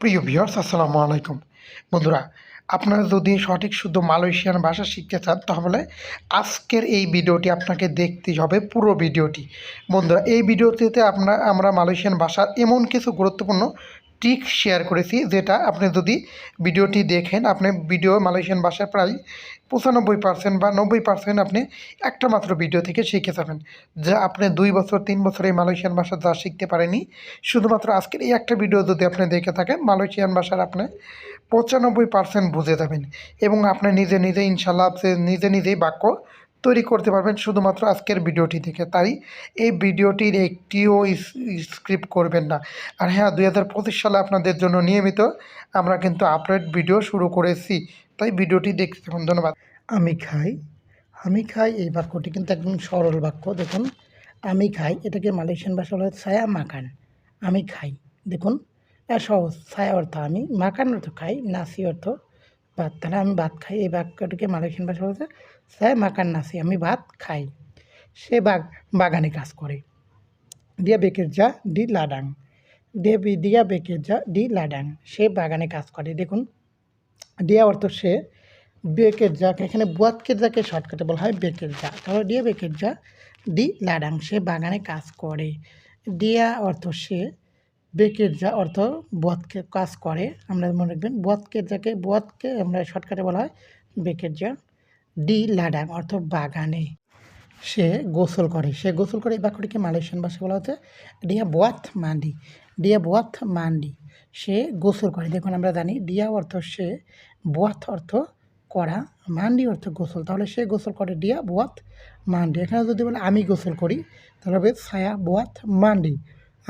প্রিয় ভিউয়ার্স, আসসালামু আলাইকুম। বন্ধুরা, আপনারা যদি সঠিক শুদ্ধ মালয়েশিয়ান ভাষা শিখতে চান, তাহলে আজকের এই ভিডিওটি আপনাকে দেখতে হবে, পুরো ভিডিওটি। বন্ধুরা, এই ভিডিওটিতে আপনার, আমরা মালয়েশিয়ান ভাষার এমন কিছু গুরুত্বপূর্ণ ট্রিক শেয়ার করেছি, যেটা আপনি যদি ভিডিওটি দেখেন, আপনি ভিডিও মালয়েশিয়ান ভাষায় প্রায় পঁচানব্বই পার্সেন্ট বা নব্বই পার্সেন্ট আপনি একটা মাত্র ভিডিও থেকে শিখে যাবেন, যা আপনি দুই বছর, তিন বছর এই মালয়েশিয়ান ভাষা যা শিখতে পারেনি শুধুমাত্র আজকের এই একটা ভিডিও যদি আপনি দেখে থাকেন, মালয়েশিয়ান ভাষার আপনি পঁচানব্বই পার্সেন্ট বুঝে যাবেন এবং আপনি নিজে নিজে ইনশাল্লাহ নিজে নিজেই বাক্য তৈরি করতে পারবেন শুধুমাত্র আজকের ভিডিওটি থেকে তাই এই ভিডিওটির একটিও স্ক্রিপ্ট করবেন না। আর হ্যাঁ দুই হাজার পঁচিশ সালে আপনাদের জন্য নিয়মিত আমরা কিন্তু আপলোড ভিডিও শুরু করেছি। তাই ভিডিওটি দেখতে থাকুন। ধন্যবাদ। আমি খাই। আমি খাই এই বাক্যটি কিন্তু একদম সরল বাক্য। দেখুন, আমি খাই, এটাকে মালয়েশিয়ান ভাষা বলা ছায়া মাকান আমি খাই। দেখুন সহজ। ছায়া অর্থ আমি মাকান অর্থ খাই, নাসি অর্থ ভাত, তাহলে আমি ভাত খাই। এই বাক্যটিকে মালয়েশিয়ান ভাষা বলতে ছায়া মাকান নাসি আমি ভাত খাই। সে বাগ, বাগানে কাজ করে। দিয়া বেকের যা ডি লাডাং। দিয়ে দিয়া বেকের যা ডি লাডাং। সে বাগানে কাজ করে। দেখুন ডিয়া অর্থ সে, বেকের যা, এখানে বুয়াতকের যাকে শর্টকাটে বলা হয়, বেকের যা। তাহলে ডিয়া বেকের যা ডি লাডাং। সে বাগানে কাজ করে। ডিয়া অর্থ সে বেকের যা অর্থ বুয়াতকে কাজ করে, আমরা মনে রাখবেন বুয়াতকের যাকে বুয়াতকে আমরা শর্টকাটে বলা হয় বেকের যা, ডি লাডাং অর্থ বাগানে। সে গোসল করে, সে গোসল করে এই বাক্যটিকে মালয়েশিয়ান ভাষায় বলা হচ্ছে ডিয়া বোয়াত মান্ডি, ডিয়া বোয়াত মান্ডি। সে গোসল করে, দেখুন আমরা জানি ডিয়া অর্থ সে বোয়াত অর্থ করা, মান্ডি অর্থ গোসল। তাহলে সে গোসল করে ডিয়া বোয়াত মান্ডি। এখানে যদি বলে আমি গোসল করি, তাহলে হবে ছায়া বোয়াত মান্ডি।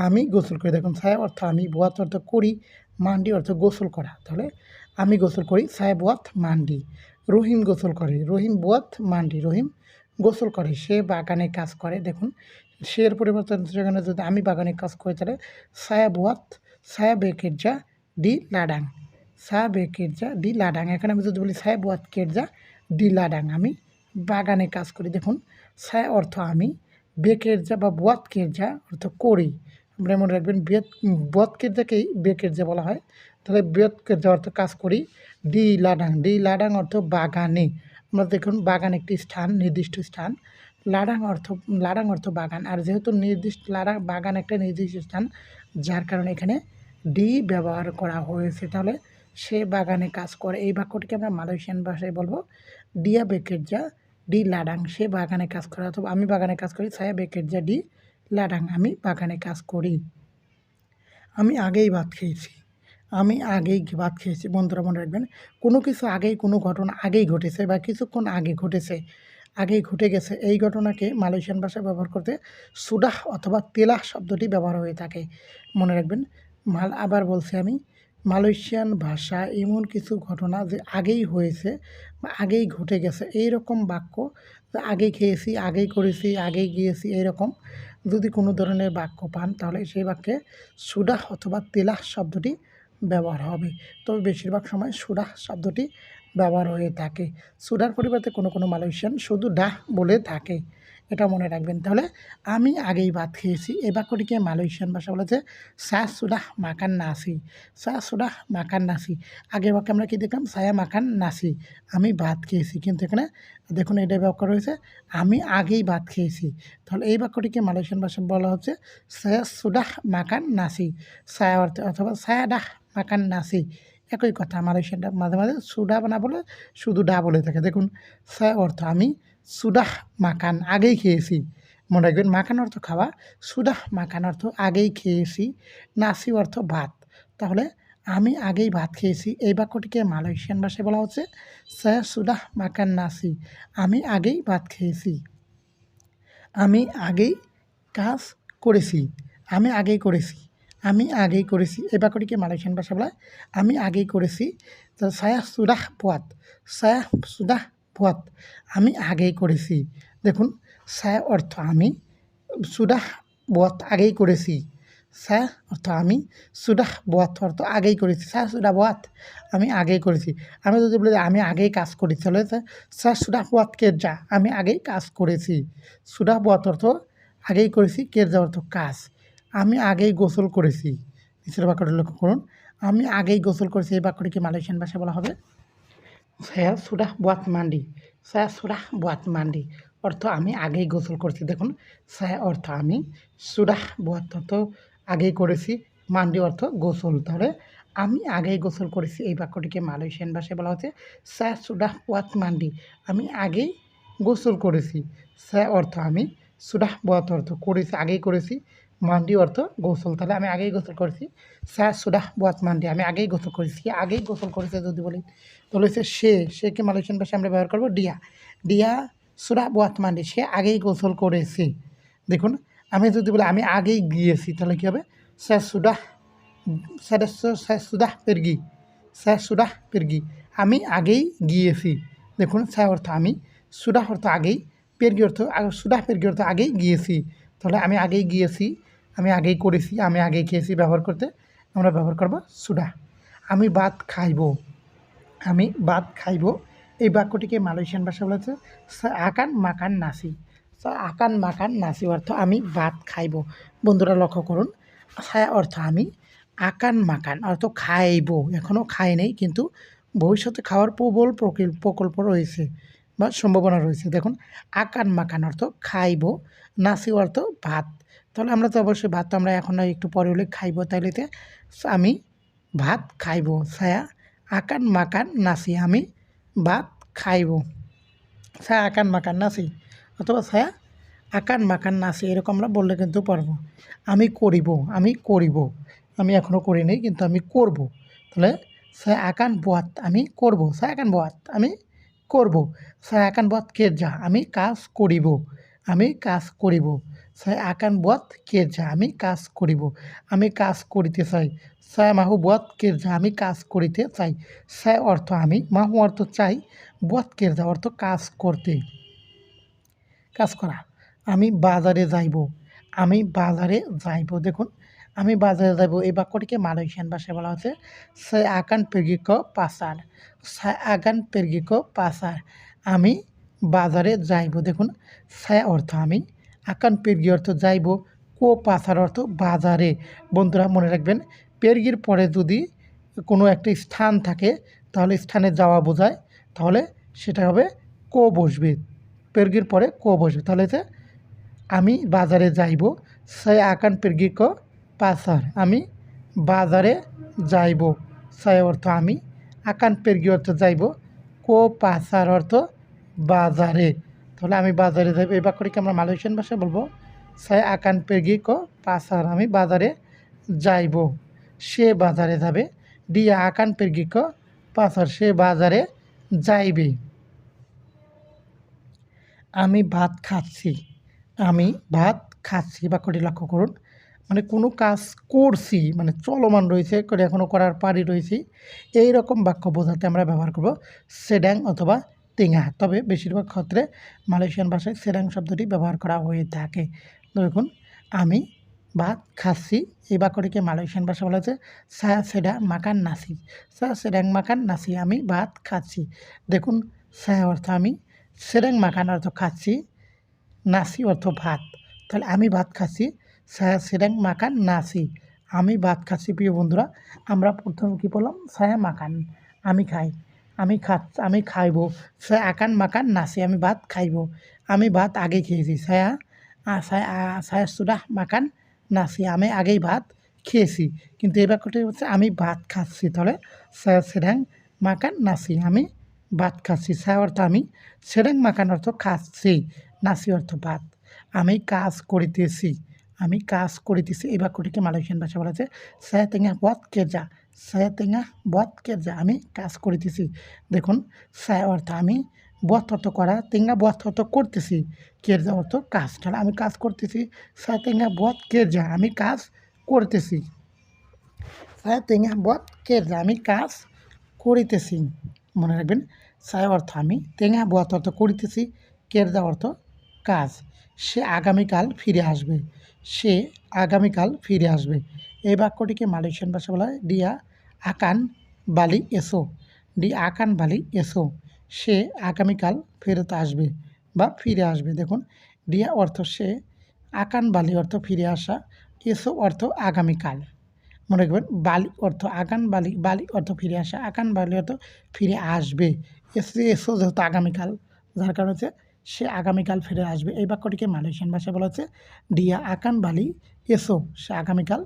আমি গোসল করি। দেখুন ছায়া অর্থ আমি বোয়াত অর্থ করি, মান্ডি অর্থ গোসল করা। তাহলে আমি গোসল করি ছায়া বোয়াত, মান্ডি। রহিম গোসল করে, রহিম বোয়াত, মান্ডি। রহিম গোসল করে, সে বাগানে কাজ করে। দেখুন সের পরিবর্তন সেখানে যদি আমি বাগানে কাজ করি, তাহলে বুয়াত ছায়া বেকের যা ডি লাডাং। বেকের যা ডি লাডাং। এখানে আমি যদি বলি ছায়া বুয়াত কেরজা ডি লাডাং, আমি বাগানে কাজ করি। দেখুন ছায়া অর্থ আমি বেকের যা বা বুয়াত কেরজা অর্থ করি। আমরা মনে রাখবেন বত কেরজাকেই বেকের যা বলা হয়। তাহলে বেত কেরজা অর্থ কাজ করি, ডি লাডাং। ডি লাডাং অর্থ বাগানে। আমরা দেখুন বাগান একটি স্থান, নির্দিষ্ট স্থান। লাডাং অর্থ লাডাং অর্থ বাগান। আর যেহেতু নির্দিষ্ট, লাডাং বাগান একটা নির্দিষ্ট স্থান, যার কারণে এখানে ডি ব্যবহার করা হয়েছে। তাহলে সে বাগানে কাজ করে। এই বাক্যটিকে আমরা মালয়েশিয়ান ভাষায় বলব, ডিয়া বেকের যা ডি লাডাং। সে বাগানে কাজ করে অথবা আমি বাগানে কাজ করি, ছায়া বেকের যা ডি লাডাং আমি বাগানে কাজ করি। আমি আগেই ভাত খেয়েছি। আমি আগেই ভাত খেয়েছি। বন্ধুরা, মনে রাখবেন, কোনো কিছু আগেই, কোনো ঘটনা আগেই ঘটেছে বা কিছুক্ষণ আগে ঘটেছে, আগেই ঘটে গেছে, এই ঘটনাকে মালয়েশিয়ান ভাষায় ব্যবহার করতে সুডাহ অথবা তেলাহ শব্দটি ব্যবহার হয়ে থাকে। মনে রাখবেন, মাল আবার বলছি আমি, মালয়েশিয়ান ভাষা এমন কিছু ঘটনা যে আগেই হয়েছে বা আগেই ঘটে গেছে। এই রকম বাক্য যে আগেই খেয়েছি, আগেই করেছি, আগেই গিয়েছি, এইরকম যদি কোনো ধরনের বাক্য পান, তাহলে সেই বাক্যে সুডাহ অথবা তেলাহ শব্দটি ব্যবহার হবে। তবে বেশিরভাগ সময় সুডাহ শব্দটি ব্যবহার হয়ে থাকে। সুডার পরিবর্তে কোনো কোনো মালয়েশিয়ান শুধু ডাহ বলে থাকে। এটা মনে রাখবেন। তাহলে আমি আগেই ভাত খেয়েছি। এই বাক্যটিকে মালয়েশিয়ান ভাষা বলেছে সা সুডাহ মাকান নাসি। সা সুডাহ মাকান নাসি। আগের বাক্যে আমরা কী দেখলাম? সায়া মাকান নাসি। আমি ভাত খেয়েছি। কিন্তু এখানে দেখুন এটা ব্যবহার হয়েছে আমি আগেই ভাত খেয়েছি। তাহলে এই বাক্যটিকে মালয়েশিয়ান ভাষা বলা হচ্ছে সায়া সুডাহ মাকান নাসি। সায়া অর্থে অথবা সায়া ডাহ মাকান নাসি। একই কথা মালয়েশিয়ানটা মাঝে মাঝে সুডা না বলে শুধু ডা বলে থাকে। দেখুন, সায়া অর্থ আমি সুডাহ মাকান আগেই খেয়েছি। মনে রাখবেন মাকান অর্থ খাওয়া, সুদাহ মাখান অর্থ আগেই খেয়েছি নাসি অর্থ ভাত। তাহলে আমি আগেই ভাত খেয়েছি। এই বাক্যটিকে মালয়েশিয়ান ভাষায় বলা হচ্ছে সা সুদাহ মাকান নাসি। আমি আগেই ভাত খেয়েছি। আমি আগেই কাজ করেছি। আমি আগেই করেছি। আমি আগেই করেছি। এই বাক্যটিকে মালয়েশিয়ান ভাষা বলা আমি আগেই করেছি। তো সায়া সুদাহ পোয়াত। সায়া সুদাহ পোয়াত আমি আগেই করেছি। দেখুন সায়া অর্থ আমি সুদাহ বোয়াত আগেই করেছি। সা অর্থ আমি সুডাহ বোয়াত অর্থ আগেই করেছি। সা সুডা বোয়াত আমি আগেই করেছি। আমি যদি বলি আমি আগেই কাজ করেছি, তাহলে সা সুডাহ বোয়াত কেরজা আমি আগেই কাজ করেছি। সুডাহ বোয়াত অর্থ আগেই করেছি কেরজা অর্থ কাজ? আমি আগেই গোসল করেছি। নিচের বাক্যটি লক্ষ্য করুন। আমি আগেই গোসল করেছি, এই বাক্যটিকে মালয়েশিয়ান ভাষায় বলা হবে? Saya sudah buat mandi saya sudah buat mandi অর্থ আমি আগেই গোসল করছি দেখুন saya অর্থ আমি সুডাহ বুয়াত অর্থ আগেই করেছি মান্ডি অর্থ গোসল তাহলে আমি আগেই গোসল করেছি এই বাক্যটিকে মালয়েশিয়ান ভাষায় বলা হচ্ছে saya sudah buat মান্ডি আমি আগেই গোসল করেছি saya অর্থ আমি সুডাহ বুয়াত অর্থ করেছি আগেই করেছি মান্ডি অর্থ গোসল। তাহলে আমি আগেই গোসল করেছি। স্যার সুডাহ বুয়াত মান্ডি, আমি আগেই গোসল করেছি। আগেই গোসল করেছে যদি বলি তাহলে হচ্ছে সে সেকে মালয়েশিয়ান ভাষায় আমরা ব্যবহার করব? ডিয়া। ডিয়া সুরা বুয়াত মান্ডি, সে আগেই গোসল করেছে। দেখুন, আমি যদি বলি আমি আগেই গিয়েছি, তাহলে কী হবে? স্যার সুডাহ স্যার সুদাহ পেরগি। স্যার সুডাহ পেরগি, আমি আগেই গিয়েছি। দেখুন, স্যার অর্থ আমি সুডাহ অর্থ আগেই, পেরগি অর্থ সুডাহ পেরগি অর্থ আগেই গিয়েছি। তাহলে আমি আগেই গিয়েছি। আমি আগেই করেছি, আমি আগেই খেয়েছি ব্যবহার করতে, আমরা ব্যবহার করব সুডা। আমি ভাত খাইব, আমি ভাত খাইব। এই বাক্যটিকে মালয়েশিয়ান ভাষা বলেছে আকান মাকান নাসি। আকান মাকান নাসি অর্থ আমি ভাত খাইব। বন্ধুরা লক্ষ্য করুন ছায়া অর্থ আমি আকান মাকান, অর্থ খাইব। এখনও খাই নেই, কিন্তু ভবিষ্যতে খাওয়ার প্রবল প্রকল- প্রকল্প রয়েছে বা সম্ভাবনা রয়েছে। দেখুন, আকান মাকান অর্থ খাইব, নাসি অর্থ ভাত। তাহলে আমরা তো অবশ্যই ভাত তো আমরা এখন একটু পরে হলে খাইব তাইলে তে। আমি ভাত খাইব, ছায়া, আকান মাকান নাসি আমি ভাত খাইব, ছায়া, আকান মাকান নাসি অথবা ছায়া, আকান মাকান নাসি এরকম আমরা বললে কিন্তু পারব। আমি করিব আমি করিব। আমি এখনও করি নাই, কিন্তু আমি করব। তাহলে ছায়া, আকান বোয়াত আমি করব, ছায়া, আকান বোয়াত আমি করব। ছায়া, আকান বোয়াত যা, আমি কাজ করিব। আমি কাজ করিব। ছায়া আকান বোয়াত কেরজা আমি কাজ করিব। আমি কাজ করিতে চাই। ছায়া মাহু বোয়াত কেরজা আমি কাজ করিতে চাই। ছায় অর্থ, আমি মাহু অর্থ চাই বোয়াত কেরজা অর্থ কাজ করতে। কাজ করা। আমি বাজারে যাইব। আমি বাজারে যাইব। দেখুন, আমি বাজারে যাইব। এই বাক্যটিকে মালয়েশিয়ান ভাষায় বলা হচ্ছে সে আকান পেরগিক পাসার। সে আগান পেরগিক পাসার। আমি বাজারে যাইব, দেখুন সে অর্থ আমি। আকান পেরগি অর্থ যাইব, কো পাসার অর্থ বাজারে। বন্ধুরা, মনে রাখবেন, পেরগির পরে যদি কোনো একটা স্থান থাকে, তাহলে স্থানে যাওয়া বোঝায়, তাহলে সেটা হবে কো বসবে। পেরগির পরে কো বসবে, তাহলে যে আমি বাজারে যাইব সে আকান পেরগি ক পাসার আমি বাজারে যাইব সে অর্থ আমি। আকান পেরগি অর্থ যাইব, কো পাসার অর্থ বাজারে। তাহলে আমি বাজারে যাইব এই বাক্যটিকে আমরা মালয়েশিয়ান ভাষায় বলব? সে আকান পেরগি ক পাসার আমি বাজারে যাইব। সে বাজারে যাবে। দিয়া আকান পেরগি ক পাসার সে বাজারে যাইবে। আমি ভাত খাচ্ছি। আমি ভাত খাচ্ছি। বাক্যটি লক্ষ্য করুন। মানে কোনো কাজ করছি মানে চলমান রয়েছে করে এখনও করার পারি রয়েছি। এই রকম বাক্য বোঝাতে আমরা ব্যবহার করব সেড্যাং অথবা তেঙা তবে বেশিরভাগ ক্ষেত্রে মালয়েশিয়ান ভাষায় সেডাং শব্দটি ব্যবহার করা হয়ে থাকে। দেখুন, আমি ভাত খাচ্ছি এই বাক্যটিকে মালয়েশিয়ান ভাষা বলা হচ্ছে সায়া সেডা মাকান নাসি। সায়া সেডাং মাকান নাসি, আমি ভাত খাচ্ছি দেখুন সায়া অর্থ আমি সেডাং মাকান অর্থ খাচ্ছি নাসি অর্থ ভাত। তাহলে আমি ভাত খাচ্ছি সায়া সেডাং মাকান নাসি। আমি ভাত খাচ্ছি প্রিয় বন্ধুরা, আমরা প্রথমে কী বললাম সায়া মাকান, আমি খাই। আমি খা আমি খাইব। সায়া আকান মাকান নাসি আমি ভাত খাইব। আমি ভাত আগে খেয়েছি। সায়া সায়া সুডাহ মাকান নাসি আমি আগেই ভাত খেয়েছি। কিন্তু এই বাক্যটি হচ্ছে, আমি ভাত খাচ্ছি। তাহলে সায়া সেডাং মাকান নাসি আমি ভাত খাচ্ছি। সায়া অর্থ আমি সেডাং মাকান অর্থ খাচ্ছি নাসি অর্থ ভাত। আমি কাজ করিতেছি, আমি কাজ করিতেছি। এই বাক্যটিকে মালয়েশিয়ান ভাষা বলা আছে সায়া তেঙ্গা বত কেজা। সায়া তেঙ্গা বত কেজা আমি কাজ করিতেছি। দেখুন সায়া অর্থ আমি বত অর্থ করা তেঙ্গা বত অর্থ করতেছি। কেজা অর্থ কাজ, তাহলে আমি কাজ করতেছি। সায়া তেঙ্গা বত কেজা আমি কাজ করতেছি। সায়া তেঙ্গা বত কেজা আমি কাজ করিতেছি। মনে রাখবেন সায়া অর্থ আমি তেঙ্গা বত অর্থ করিতেছি। কেরজা অর্থ কাজ। সে আগামীকাল ফিরে আসবে। সে আগামীকাল ফিরে আসবে। এই বাক্যটিকে মালয়েশিয়ান ভাষা বলা হয় ডিয়া আকান বালি এসো। ডি আকান বালি এসো। সে আগামীকাল ফেরত আসবে বা ফিরে আসবে। দেখুন, ডিয়া অর্থ সে, আকান বালি অর্থ ফিরে আসা, এসো অর্থ আগামীকাল। মনে রাখবেন, বালি অর্থ আগান বালি বালি অর্থ ফিরে আসা, আকান বালি অর্থ ফিরে আসবে। এসে, এসো যেহেতু আগামীকাল, যার কারণে হচ্ছে সে আগামীকাল ফিরে আসবে। এই বাক্যটিকে মালয়েশিয়ান ভাষায় বলা হচ্ছে, ডিয়া আকান বালি এসো সে আগামীকাল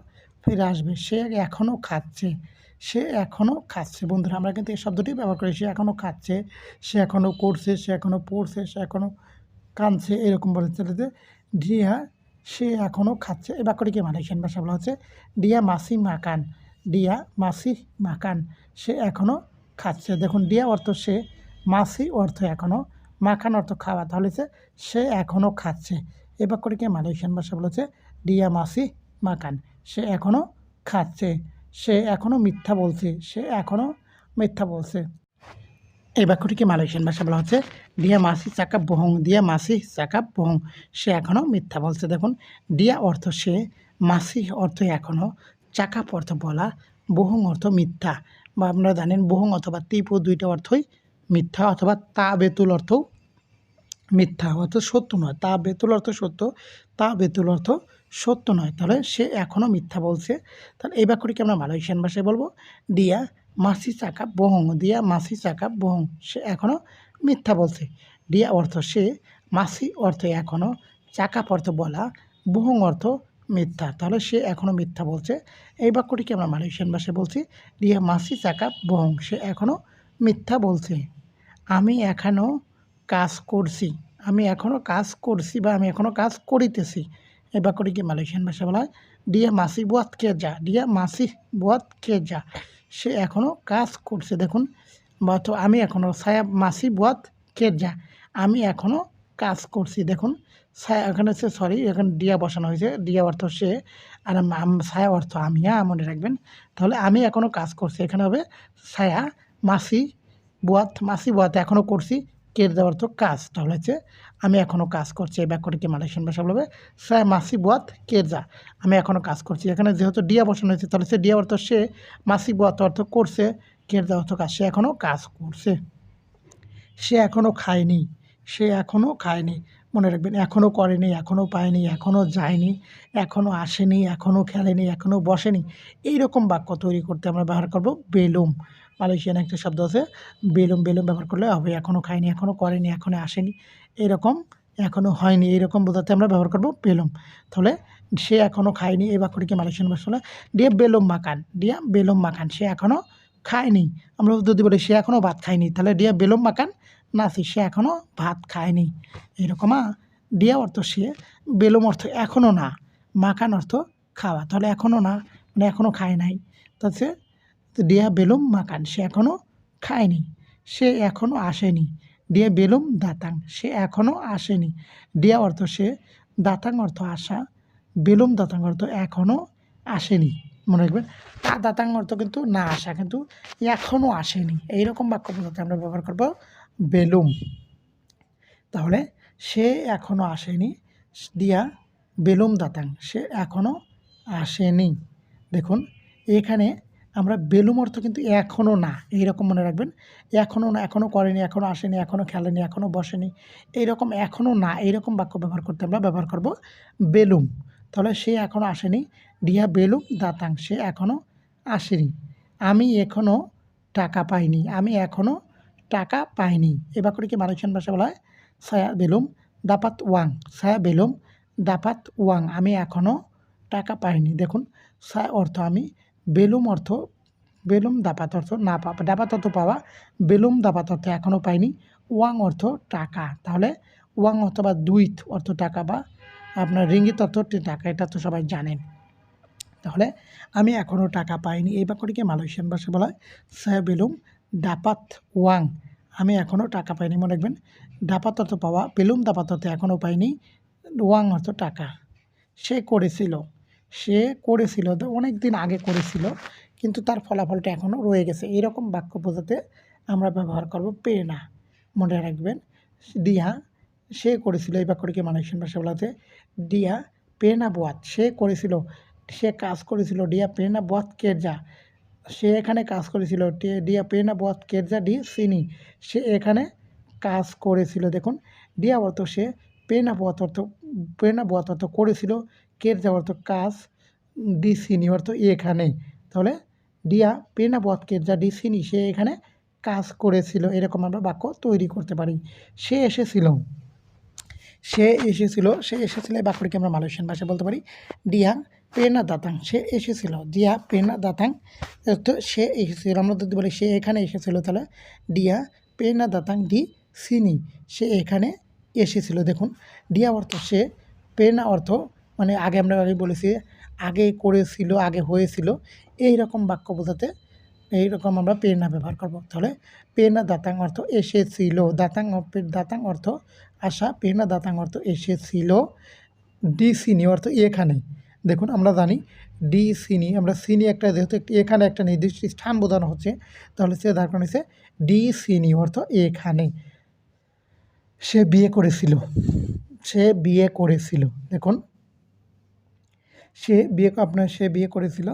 ফিরে আসবে। সে এখনও খাচ্ছে, সে এখনও খাচ্ছে। বন্ধুরা, আমরা কিন্তু এই শব্দটি ব্যবহার করি, সে এখনও খাচ্ছে, সে এখনও করছে, সে এখনও পড়ছে, সে এখনও কাঁদছে, এরকম বলে চলেছে ডিয়া, সে এখনও খাচ্ছে। এই বাক্যটিকে মালয়েশিয়ান ভাষা বলা হচ্ছে, ডিয়া মাসি মাকান, ডিয়া মাসি মাকান, সে এখনও খাচ্ছে। দেখুন, ডিয়া অর্থ সে, মাসি অর্থ এখনও মাখান অর্থ খাওয়া। তাহলে হচ্ছে সে এখনও খাচ্ছে। এই বাক্যটিকে মালয়েশিয়ান ভাষা বলেছে, ডিয়া মাসি মাকান। সে এখনও খাচ্ছে। সে এখনও মিথ্যা বলছে। সে এখনও মিথ্যা বলছে। এই বাক্যটিকে মালয়েশিয়ান ভাষা বলা হচ্ছে, ডিয়া মাসি চাকাপ বহং দিয়া মাসি চাকাপ বহং। সে এখনও মিথ্যা বলছে। দেখুন, ডিয়া অর্থ সে, মাসি অর্থ এখনও চাকাপ অর্থ বলা, বহং অর্থ মিথ্যা। বা আপনারা জানেন, বহং অথবা তিপু দুইটা অর্থই মিথ্যা অথবা তা বেতুল অর্থ মিথ্যা, অর্থ সত্য নয়। তা বেতুল অর্থ সত্য, তা বেতুল অর্থ সত্য নয়। তাহলে সে এখনও মিথ্যা বলছে। তাহলে এই বাক্যটিকে আমরা মালয়েশিয়ান ভাষায় বলব। দিয়া মাসি চাকা বহং, দিয়া মাসি চাকা বহং, সে এখনও মিথ্যা বলছে। দিয়া অর্থ সে, মাসি অর্থ এখনও চাকাপ অর্থ বলা, বহং অর্থ মিথ্যা। তাহলে সে এখনও মিথ্যা বলছে। এই বাক্যটিকে আমরা মালয়েশিয়ান ভাষায় বলছি, দিয়া মাসি চাকা বহং, সে এখনও মিথ্যা বলছে। আমি এখনও কাজ করছি। আমি এখনও কাজ করছি বা আমি এখনও কাজ করিতেছি। এই বাক্যটিকে মালয়েশিয়ান ভাষা বলা হয়? ডিয়া মাসি বুয়াত কে যা, ডিয়া মাসি বুয়াত কে যা, সে এখনও কাজ করছে। দেখুন বা তো আমি এখনও সায়া মাসি বুয়াত কে যা, আমি এখনও কাজ করছি। দেখুন ছায়া এখানে হচ্ছে সরি এখানে ডিয়া বসানো হয়েছে। ডিয়া অর্থ সে আর ছায়া অর্থ আমি হ্যাঁ মনে রাখবেন। তাহলে আমি এখনও কাজ করছি। এখানে হবে ছায়া মাসি বুয়াত মাসি বুয়াত এখনও করছি কের দেওয়ার অর্থ কাজ। তাহলে হচ্ছে, আমি এখনও কাজ করছি এই বাক্যটিকে মালয়েশিয়ান ভাষা বলবে? সায় মাসি বুয়াত কেরজা আমি এখনও কাজ করছি। এখানে যেহেতু ডিয়া বসানো হয়েছে, তাহলে সে ডিয়া অর্থ সে মাসি বুয়াত অর্থ করছে কেরজা অর্থ কাজ। সে এখনও কাজ করছে। সে এখনও খায়নি। সে এখনও খায়নি। মনে রাখবেন এখনও করেনি এখনও পায়নি এখনও যায়নি এখনও আসেনি এখনও খেলেনি এখনও বসেনি। এই রকম বাক্য তৈরি করতে আমরা ব্যবহার করব বেলুম। মালয়েশিয়ান একটা শব্দ আছে, বেলুম বেলুম ব্যবহার করলে হবে এখনও খায়নি এখনও করেনি এখনও আসেনি, এরকম এখনও হয়নি এইরকম বোঝাতে আমরা ব্যবহার করব বেলুম। তাহলে সে এখনও খায়নি, এই বাক্যটিকে মালয়েশিয়ান ভাষা ডিয়া বেলুম মাকান ডিয়া বেলুম মাকান সে এখনও খায়নি। আমরা যদি বলি, সে এখনও ভাত খায়নি। তাহলে ডিয়া বেলুম মাকান নাসি সে এখনও ভাত খায়নি। এরকম, ডিয়া অর্থ সে, বেলুম অর্থ এখনও না মাকান অর্থ খাওয়া। তাহলে এখনও না মানে এখনও খায় নাই। তাতে ডিয়া বেলুম মাকান, সে এখনও খায়নি, সে এখনও আসেনি। ডিয়া বেলুম দাতাং, সে এখনও আসেনি। ডিয়া অর্থ সে, দাতাং অর্থ আসা বেলুম দাতাং অর্থ এখনও আসেনি। মনে রাখবেন, তা দাতাং অর্থ কিন্তু না আসা, কিন্তু এখনও আসেনি। এইরকম বাক্য বোঝাতে আমরা ব্যবহার করব, বেলুম। তাহলে সে এখনও আসেনি, দিয়া বেলুম দাতাং, সে এখনও আসেনি। দেখুন, এখানে আমরা বেলুম অর্থ কিন্তু এখনও না, এইরকম মনে রাখবেন। এখনও না এখনও করেনি এখনও আসেনি এখনও খেলেনি এখনও বসেনি। এইরকম এখনও না, এইরকম বাক্য ব্যবহার করতে আমরা ব্যবহার করব বেলুম। তাহলে সে এখনও আসেনি ডিয়া বেলুম দাতাং, সে এখনও আসেনি। আমি এখনও টাকা পাইনি, আমি এখনও টাকা পাইনি। এই বাক্যটিকে মালয়েশিয়ান ভাষা বলা হয়? সায়া বেলুম দাপাত ওয়াং সায়া বেলুম দাপাত ওয়াং, আমি এখনও টাকা পাইনি। দেখুন সায় অর্থ আমি বেলুম অর্থ, বেলুম দাপাত অর্থ না পাওয়া দাপাত অর্থ পাওয়া, বেলুম দাপাত অর্থ এখনও পাইনি। ওয়াং অর্থ টাকা, তাহলে ওয়াং অথবা দুইথ অর্থ টাকা বা আপনার রিঙ্গিত অর্থ টাকা, এটা তো সবাই জানেন। তাহলে আমি এখনও টাকা পাইনি। এই বাক্যটিকে মালয়েশিয়ান ভাষা বলা হয়? সায়া বেলুম ডাপাত ওয়াং। আমি এখনও টাকা পাইনি, মনে রাখবেন। ডাপাত অর্থ পাওয়া, বেলুম দাপাত অর্থ এখনও পাইনি। ওয়াং অর্থ টাকা। সে করেছিল। সে করেছিল অনেক দিন আগে করেছিল, কিন্তু তার ফলাফলটা এখনও রয়ে গেছে। এইরকম বাক্য বোঝাতে আমরা ব্যবহার করব প্রেরণা। মনে রাখবেন ডিয়া সে করেছিল, এই বাক্যটিকে মালয়েশিয়ান ভাষা বলাতে ডিয়া প্রেরণা বোয়াত। সে করেছিল, সে কাজ করেছিল ডিয়া প্রেরণা বোয়াত কেরজা সে এখানে কাজ করেছিল ডিয়া প্রেরণা বোয়াত কেরজা ডি, সিনি। সে এখানে কাজ করেছিল, দেখুন। ডিয়া অর্থ সে প্রেরণা বোয়াত অর্থ, প্রেরণা বোয়াত অর্থ করেছিল কেরজা অর্থ কাজ ডি সিনি অর্থ এখানে। তাহলে ডিয়া পেনা বৎকের যা ডি সিনি সে এখানে কাজ করেছিল, এরকম আমরা বাক্য তৈরি করতে পারি। সে এসেছিল। সে এসেছিল সে এসেছিল এই বাক্যটিকে আমরা মালয়েশিয়ান ভাষায় বলতে পারি ডিয়া পেনা দাতাং। সে এসেছিল ডিয়া পেনা দাতাং। তো সে এসেছিল, আমরা যদি বলি সে এখানে এসেছিল, তাহলে ডিয়া পেনা দাতাং ডি সিনি সে এখানে এসেছিল, দেখুন। ডিয়া অর্থ সে, পেনা অর্থ মানে আগে আমরা আগে বলেছি, আগে করেছিল, আগে হয়েছিল এই রকম বাক্য বোঝাতে এই রকম আমরা পেনা ব্যবহার করব। তাহলে পেনা দাতাং অর্থ এসেছিল। দাতাং দাতাং অর্থ আসা পেনা দাতাং অর্থ এসেছিল। ডি সিনি অর্থ এখানে। দেখুন, আমরা জানি ডি সিনি আমরা সিনি একটা, যেহেতু এখানে একটা নির্দিষ্ট স্থান বোঝানো হচ্ছে, তাহলে সে দাঁড় হচ্ছে ডি সিনি অর্থ এখানে। সে বিয়ে করেছিল। সে বিয়ে করেছিল। দেখুন সে বিয়ে আপনার সে বিয়ে করেছিল।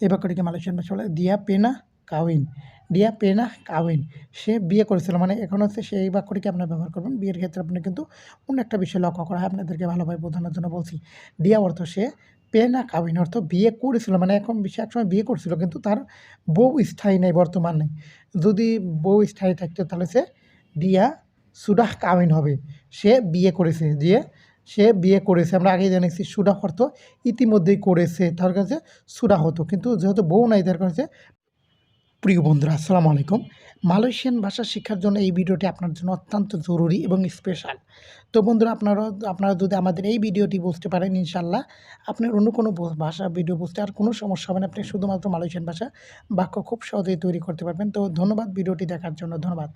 এই বাক্যটিকে মালয়েশিয়ান ভাষা বলে দিয়া পেনা কাউইন দিয়া পেনা কাউইন সে বিয়ে করেছিল। মানে এখন হচ্ছে সেই বাক্যটিকে আপনার ব্যবহার করবেন। বিয়ের ক্ষেত্রে আপনি কিন্তু অন্য একটা বিষয় লক্ষ্য করা হয়। আপনাদেরকে ভালোভাবে বোঝানোর জন্য বলছি। দিয়া অর্থ সে পেনা কাউইন অর্থ বিয়ে করেছিল। মানে এখন সে একসময় বিয়ে করছিল, কিন্তু তার বউ স্থায়ী নেই, বর্তমানে যদি বউ স্থায়ী থাকতো, তাহলে সে দিয়া সুডাহ কাউইন হবে। সে বিয়ে করেছে। দিয়ে সে বিয়ে করেছে। আমরা আগেই জানিয়েছি সুডাহ অর্থ ইতিমধ্যেই করেছে, তার কাছে সুডা হতো। কিন্তু যেহেতু বউ নাই, তার কাছে প্রিয় বন্ধুরা, আসসালামু আলাইকুম। মালয়েশিয়ান ভাষা শিক্ষার জন্য এই ভিডিওটি আপনার জন্য অত্যন্ত জরুরি এবং স্পেশাল তো বন্ধুরা, আপনারা আপনারা যদি আমাদের এই ভিডিওটি বুঝতে পারেন ইনশাল্লাহ আপনার অন্য কোনো ভাষা ভিডিও বুঝতে আর কোনো সমস্যা হবে না। আপনি শুধুমাত্র মালয়েশিয়ান ভাষা বাক্য খুব সহজেই তৈরি করতে পারবেন। তো ধন্যবাদ ভিডিওটি দেখার জন্য। ধন্যবাদ।